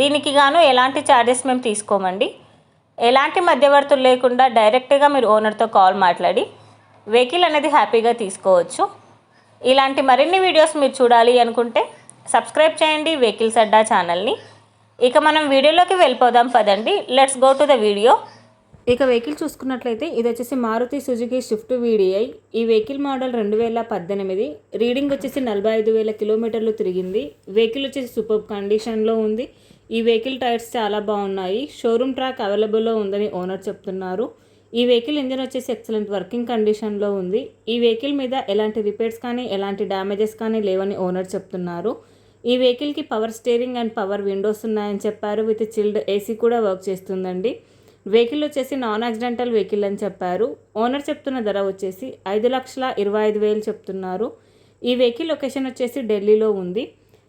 దీనికి గాను ఎలాంటి ఛార్జెస్ మేము తీసుకోమండి. ఎలాంటి మధ్యవర్తులు లేకుండా డైరెక్ట్గా మీరు ఓనర్తో కాల్ మాట్లాడి వెహికల్ అనేది హ్యాపీగా తీసుకోవచ్చు. ఇలాంటి మరిన్ని వీడియోస్ మీరు చూడాలి అనుకుంటే సబ్స్క్రైబ్ చేయండి వెహికల్స్ అడ్డా ఛానల్ని ఇక మనం వీడియోలోకి వెళ్ళిపోదాం పదండి. Let's go to the video ఇక వెహికల్ చూసుకున్నట్లయితే ఇది వచ్చేసి మారుతి సుజుకి స్విఫ్ట్ వీడిఐ. ఈ వెహికల్ మోడల్ రెండు వేల పద్దెనిమిది. రీడింగ్ వచ్చేసి నలభై ఐదు వేల కిలోమీటర్లు తిరిగింది. వెహికల్ వచ్చేసి సూపర్ కండిషన్లో ఉంది. ఈ వెహికల్ టైర్స్ చాలా బాగున్నాయి. షోరూమ్ ట్రాక్ అవైలబుల్లో ఉందని ఓనర్ చెప్తున్నారు. ఈ వెహికల్ ఇంజన్ వచ్చేసి ఎక్సలెంట్ వర్కింగ్ కండిషన్లో ఉంది. ఈ వెహికల్ మీద ఎలాంటి రిపేర్స్ కానీ ఎలాంటి డ్యామేజెస్ కానీ లేవని ఓనర్ చెప్తున్నారు. ఈ వెహికల్కి power steering and power windows ఉన్నాయని చెప్పారు. విత్ చిల్డ్ ఏసీ కూడా వర్క్ చేస్తుందండి. వెహికల్ వచ్చేసి నాన్ యాక్సిడెంటల్ వెహికల్ అని చెప్పారు. ఓనర్ చెప్తున్న ధర వచ్చేసి ఐదు లక్షల ఇరవై ఐదు వేలు చెప్తున్నారు. ఈ వెహికల్ లొకేషన్ వచ్చేసి ఢిల్లీలో ఉంది.